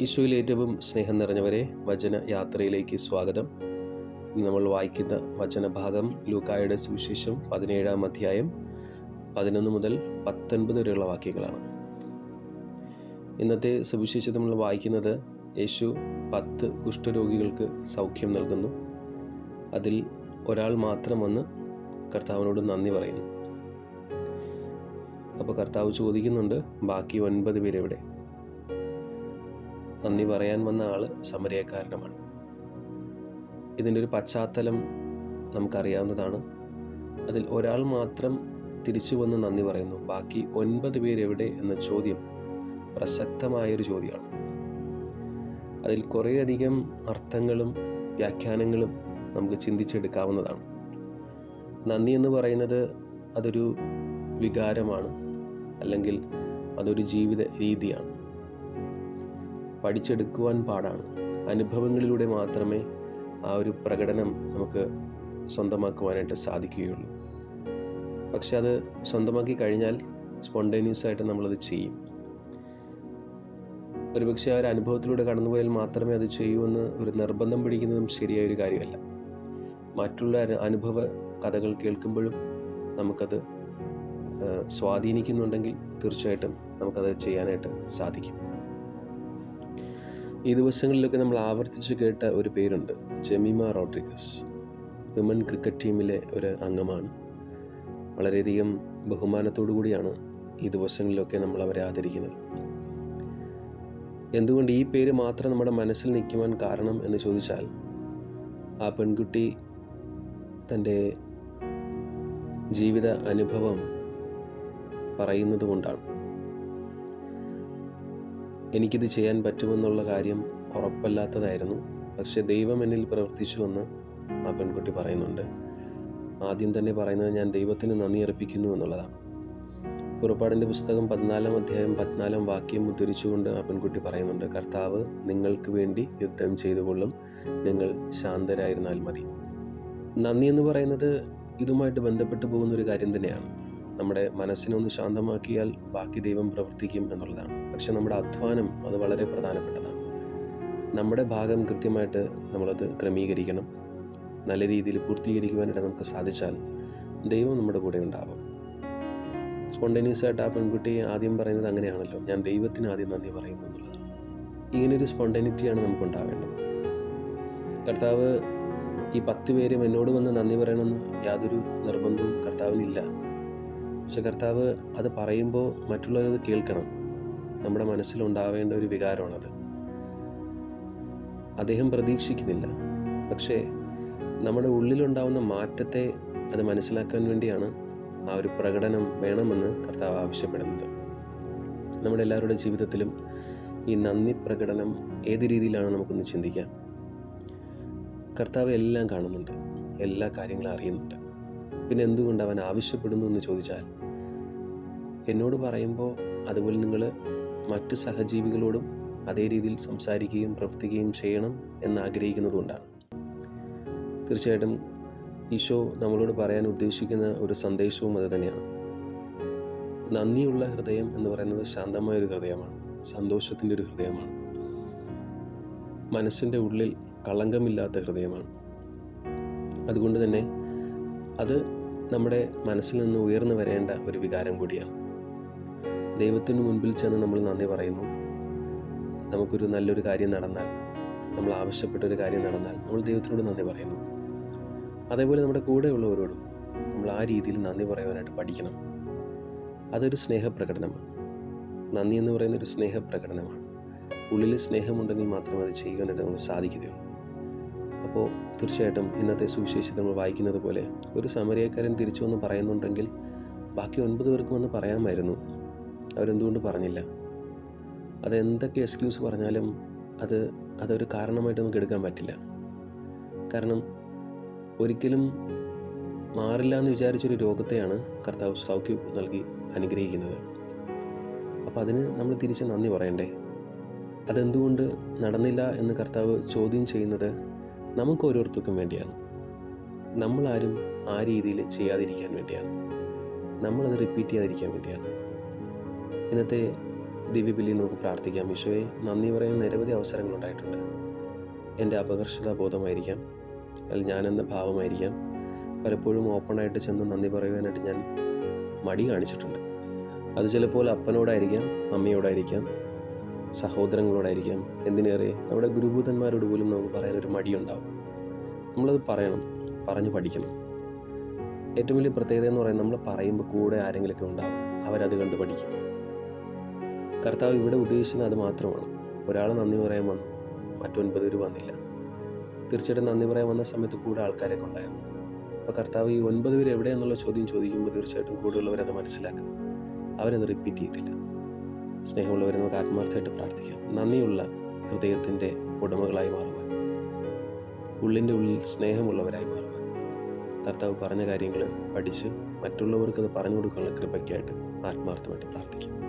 ഈശോയിൽ ഏറ്റവും സ്നേഹം നിറഞ്ഞവരെ വചന യാത്രയിലേക്ക് സ്വാഗതം. നമ്മൾ വായിക്കുന്ന വചനഭാഗം ലൂക്കായുടെ സുവിശേഷം പതിനേഴാം അധ്യായം പതിനൊന്ന് മുതൽ പത്തൊൻപത് വരെയുള്ള വാക്യങ്ങളാണ്. ഇന്നത്തെ സുവിശേഷം നമ്മൾ വായിക്കുന്നത് യേശു പത്ത് കുഷ്ഠരോഗികൾക്ക് സൗഖ്യം നൽകുന്നു. അതിൽ ഒരാൾ മാത്രം വന്ന് കർത്താവിനോട് നന്ദി പറയുന്നു. അപ്പോൾ കർത്താവ് ചോദിക്കുന്നുണ്ട് ബാക്കി ഒൻപത് പേരെവിടെ? നന്ദി പറയാൻ വന്ന ആൾ സമരയക്കാരനുമാണ് ഇതിന്റെ ഒരു പശ്ചാത്തലം നമുക്കറിയാവുന്നതാണ്. അതിൽ ഒരാൾ മാത്രം തിരിച്ചു വന്ന് നന്ദി പറയുന്നു. ബാക്കി ഒൻപത് പേരെവിടെ എന്ന ചോദ്യം പ്രസക്തമായൊരു ചോദ്യമാണ്. അതിൽ കുറേയധികം അർത്ഥങ്ങളും വ്യാഖ്യാനങ്ങളും നമുക്ക് ചിന്തിച്ചെടുക്കാവുന്നതാണ്. നന്ദി എന്ന് പറയുന്നത് അതൊരു വികാരമാണ്. അല്ലെങ്കിൽ അതൊരു ജീവിത രീതിയാണ്. പഠിച്ചെടുക്കുവാൻ പാടാണ്. അനുഭവങ്ങളിലൂടെ മാത്രമേ ആ ഒരു പ്രകടനം നമുക്ക് സ്വന്തമാക്കുവാനായിട്ട് സാധിക്കുകയുള്ളൂ. പക്ഷെ അത് സ്വന്തമാക്കി കഴിഞ്ഞാൽ സ്പോണ്ടേനിയസ് ആയിട്ട് നമ്മളത് ചെയ്യും. ഒരുപക്ഷെ ആ ഒരു അനുഭവത്തിലൂടെ കടന്നുപോയാൽ മാത്രമേ അത് ചെയ്യൂ എന്ന് ഒരു നിർബന്ധം പിടിക്കുന്നതും ശരിയായ ഒരു കാര്യമല്ല. മറ്റുള്ള അനുഭവ കഥകൾ കേൾക്കുമ്പോഴും നമുക്കത് സ്വാധീനിക്കുന്നുണ്ടെങ്കിൽ തീർച്ചയായിട്ടും നമുക്കത് ചെയ്യാനായിട്ട് സാധിക്കും. ഈ ദിവസങ്ങളിലൊക്കെ നമ്മൾ ആവർത്തിച്ച് കേട്ട ഒരു പേരുണ്ട്. Jemima Rodriguez. വിമൻ ക്രിക്കറ്റ് ടീമിലെ ഒരു അംഗമാണ്. വളരെയധികം ബഹുമാനത്തോടു കൂടിയാണ് ഈ ദിവസങ്ങളിലൊക്കെ നമ്മൾ അവരെ ആദരിക്കുന്നത്. എന്തുകൊണ്ട് ഈ പേര് മാത്രം നമ്മുടെ മനസ്സിൽ നിൽക്കുവാൻ കാരണം എന്ന് ചോദിച്ചാൽ ആ പെൺകുട്ടി തന്റെ ജീവിത അനുഭവം പറയുന്നത് കൊണ്ടാണ്. എനിക്കിത് ചെയ്യാൻ പറ്റുമെന്നുള്ള കാര്യം ഉറപ്പല്ലാത്തതായിരുന്നു. പക്ഷെ ദൈവം എന്നിൽ പ്രവർത്തിച്ചുവെന്ന് ആ പെൺകുട്ടി പറയുന്നുണ്ട്. ആദ്യം തന്നെ പറയുന്നത് ഞാൻ ദൈവത്തിന് നന്ദി അർപ്പിക്കുന്നു എന്നുള്ളതാണ്. പുറപ്പാടിന്റെ പുസ്തകം പതിനാലാം അധ്യായം പതിനാലാം വാക്യം ഉദ്ധരിച്ചുകൊണ്ട് ആ പെൺകുട്ടി പറയുന്നുണ്ട് കർത്താവ് നിങ്ങൾക്ക് വേണ്ടി യുദ്ധം ചെയ്തുകൊള്ളും. നിങ്ങൾ ശാന്തരായിരുന്നാൽ മതി. നന്ദി എന്ന് പറയുന്നത് ഇതുമായിട്ട് ബന്ധപ്പെട്ടു പോകുന്ന ഒരു കാര്യം തന്നെയാണ്. നമ്മുടെ മനസ്സിനെ ഒന്ന് ശാന്തമാക്കിയാൽ ബാക്കി ദൈവം പ്രവർത്തിക്കും എന്നുള്ളതാണ്. പക്ഷെ നമ്മുടെ അധ്വാനം അത് വളരെ പ്രധാനപ്പെട്ടതാണ്. നമ്മുടെ ഭാഗം കൃത്യമായിട്ട് നമ്മളത് ക്രമീകരിക്കണം. നല്ല രീതിയിൽ പൂർത്തീകരിക്കുവാനായിട്ട് നമുക്ക് സാധിച്ചാൽ ദൈവം നമ്മുടെ കൂടെ ഉണ്ടാവും. സ്പോണ്ടേനിയസ് ആയിട്ട് ആ പെൺകുട്ടി ആദ്യം പറയുന്നത് അങ്ങനെയാണല്ലോ. ഞാൻ ദൈവത്തിന് ആദ്യം നന്ദി പറയുന്നു എന്നുള്ളതാണ്. ഇങ്ങനൊരു സ്പോണ്ടേനിറ്റിയാണ് നമുക്ക് ഉണ്ടാവേണ്ടത് കർത്താവ് ഈ പത്ത് പേരും എന്നോട് വന്ന് നന്ദി പറയണമെന്ന് യാതൊരു നിർബന്ധവും കർത്താവിനില്ല. പക്ഷെ കർത്താവ് അത് പറയുമ്പോൾ മറ്റുള്ളവരത് കേൾക്കണം. നമ്മുടെ മനസ്സിലുണ്ടാവേണ്ട ഒരു വികാരമാണത്. അദ്ദേഹം പ്രതീക്ഷിക്കുന്നില്ല. പക്ഷേ നമ്മുടെ ഉള്ളിലുണ്ടാവുന്ന മാറ്റത്തെ അത് മനസ്സിലാക്കാൻ വേണ്ടിയാണ് ആ ഒരു പ്രകടനം വേണമെന്ന് കർത്താവ് ആവശ്യപ്പെടുന്നത്. നമ്മുടെ എല്ലാവരുടെ ജീവിതത്തിലും ഈ നന്ദി പ്രകടനം ഏത് രീതിയിലാണ് നമുക്കൊന്ന് ചിന്തിക്കാം? കർത്താവ് എല്ലാം കാണുന്നുണ്ട്. എല്ലാ കാര്യങ്ങളും അറിയുന്നുണ്ട്. പിന്നെ എന്തുകൊണ്ട് അവൻ ആവശ്യപ്പെടുന്നു എന്ന് ചോദിച്ചാൽ എന്നോട് പറയുമ്പോൾ അതുപോലെ നിങ്ങൾ മറ്റ് സഹജീവികളോടും അതേ രീതിയിൽ സംസാരിക്കുകയും പ്രവർത്തിക്കുകയും ചെയ്യണം എന്ന് ആഗ്രഹിക്കുന്നതുകൊണ്ടാണ്. തീർച്ചയായിട്ടും ഈശോ നമ്മളോട് പറയാൻ ഉദ്ദേശിക്കുന്ന ഒരു സന്ദേശവും അത് തന്നെയാണ്. നന്ദിയുള്ള ഹൃദയം എന്ന് പറയുന്നത് ശാന്തമായ ഒരു ഹൃദയമാണ് സന്തോഷത്തിന്റെ ഒരു ഹൃദയമാണ്. മനസ്സിന്റെ ഉള്ളിൽ കളങ്കമില്ലാത്ത ഹൃദയമാണ്. അതുകൊണ്ട് തന്നെ അത് നമ്മുടെ മനസ്സിൽ നിന്ന് ഉയർന്നു വരേണ്ട ഒരു വികാരം കൂടിയാണ്. ദൈവത്തിന് മുൻപിൽ ചെന്ന് നമ്മൾ നന്ദി പറയുന്നു. നമുക്കൊരു നല്ലൊരു കാര്യം നടന്നാൽ നമ്മൾ ആവശ്യപ്പെട്ട ഒരു കാര്യം നടന്നാൽ നമ്മൾ ദൈവത്തിനോട് നന്ദി പറയുന്നു. അതേപോലെ നമ്മുടെ കൂടെയുള്ളവരോടും നമ്മൾ ആ രീതിയിൽ നന്ദി പറയുവാനായിട്ട് പഠിക്കണം. അതൊരു സ്നേഹപ്രകടനമാണ്. നന്ദി എന്ന് പറയുന്ന ഒരു സ്നേഹപ്രകടനമാണ്. ഉള്ളിൽ സ്നേഹമുണ്ടെങ്കിൽ മാത്രമേ അത് ചെയ്യുവാനായിട്ട് നമുക്ക് സാധിക്കുകയുള്ളൂ. അപ്പോൾ തീർച്ചയായിട്ടും ഇന്നത്തെ സുവിശേഷത്തിൽ നമ്മൾ വായിക്കുന്നത് പോലെ ഒരു സമരിയക്കാരൻ തിരിച്ചു വന്ന് പറയുന്നുണ്ടെങ്കിൽ ബാക്കി ഒൻപത് പേർക്ക് വന്ന് പറയാമായിരുന്നു. അവരെന്തുകൊണ്ട് പറഞ്ഞില്ല? അതെന്തൊക്കെ എക്സ്ക്യൂസ് പറഞ്ഞാലും അത് അതൊരു കാരണമായിട്ട് നമുക്ക് എടുക്കാൻ പറ്റില്ല. കാരണം ഒരിക്കലും മാറില്ല എന്ന് വിചാരിച്ചൊരു രോഗത്തെയാണ് കർത്താവ് സൗഖ്യം നൽകി അനുഗ്രഹിക്കുന്നത്. അപ്പോൾ അതിന് നമ്മൾ തിരിച്ച് നന്ദി പറയണ്ടേ? അതെന്തുകൊണ്ട് നടന്നില്ല എന്ന് കർത്താവ് ചോദ്യം ചെയ്യുന്നത് നമുക്ക് ഓരോരുത്തർക്കും വേണ്ടിയാണ്. നമ്മളാരും ആ രീതിയിൽ ചെയ്യാതിരിക്കാൻ വേണ്ടിയാണ്. നമ്മളത് റിപ്പീറ്റ് ചെയ്യാതിരിക്കാൻ വേണ്ടിയാണ്. ഇന്നത്തെ ദിവ്യബലി നമുക്ക് പ്രാർത്ഥിക്കാം. ഈശോയെ നന്ദി പറയാൻ നിരവധി അവസരങ്ങളുണ്ടായിട്ടുണ്ട് എന്റെ അപകർഷതാ ബോധമായിരിക്കാം. അല്ലെങ്കിൽ ഞാനെന്ന ഭാവമായിരിക്കാം. പലപ്പോഴും ഓപ്പണായിട്ട് ചെന്ന് നന്ദി പറയുവാനായിട്ട് ഞാൻ മടി കാണിച്ചിട്ടുണ്ട്. അത് ചിലപ്പോൾ അപ്പനോടായിരിക്കാം അമ്മയോടായിരിക്കാം സഹോദരങ്ങളോടായിരിക്കാം എന്തിനേറെ നമ്മുടെ ഗുരുഭൂതന്മാരോട് പോലും നമുക്ക് പറയാൻ പറയാനൊരു മടിയുണ്ടാവും. നമ്മളത് പറയണം പറഞ്ഞു പഠിക്കണം. ഏറ്റവും വലിയ പ്രത്യേകത എന്ന് പറയുന്നത് നമ്മൾ പറയുമ്പോൾ കൂടെ ആരെങ്കിലുമൊക്കെ ഉണ്ടാവും അവരത് കണ്ട് പഠിക്കും. കർത്താവ് ഇവിടെ ഉദ്ദേശിക്കുന്നത് അത് മാത്രമാണ്. ഒരാൾ നന്ദി പറയാൻ വന്നു മറ്റൊൻപത് പേര് വന്നില്ല. തീർച്ചയായിട്ടും നന്ദി പറയാൻ വന്ന സമയത്ത് കൂടെ ആൾക്കാരൊക്കെ ഉണ്ടായിരുന്നു. അപ്പോൾ കർത്താവ് ഈ ഒൻപത് പേര് എവിടെയെന്നുള്ള ചോദ്യം ചോദിക്കുമ്പോൾ തീർച്ചയായിട്ടും കൂടെയുള്ളവരത് മനസ്സിലാക്കും. അവരത് റിപ്പീറ്റ് ചെയ്തില്ല സ്നേഹമുള്ളവരെ നമുക്ക് ആത്മാർത്ഥമായിട്ട് പ്രാർത്ഥിക്കാം. നന്ദിയുള്ള ഹൃദയത്തിന്റെ ഉടമകളായി മാറുവാൻ. ഉള്ളിന്റെ ഉള്ളിൽ സ്നേഹമുള്ളവരായി മാറുവാൻ. കർത്താവ് പറഞ്ഞ കാര്യങ്ങൾ പഠിച്ച് അത് പറഞ്ഞു കൊടുക്കാനുള്ള കൃപയ്ക്കായിട്ട് ആത്മാർത്ഥമായിട്ട് പ്രാർത്ഥിക്കാം.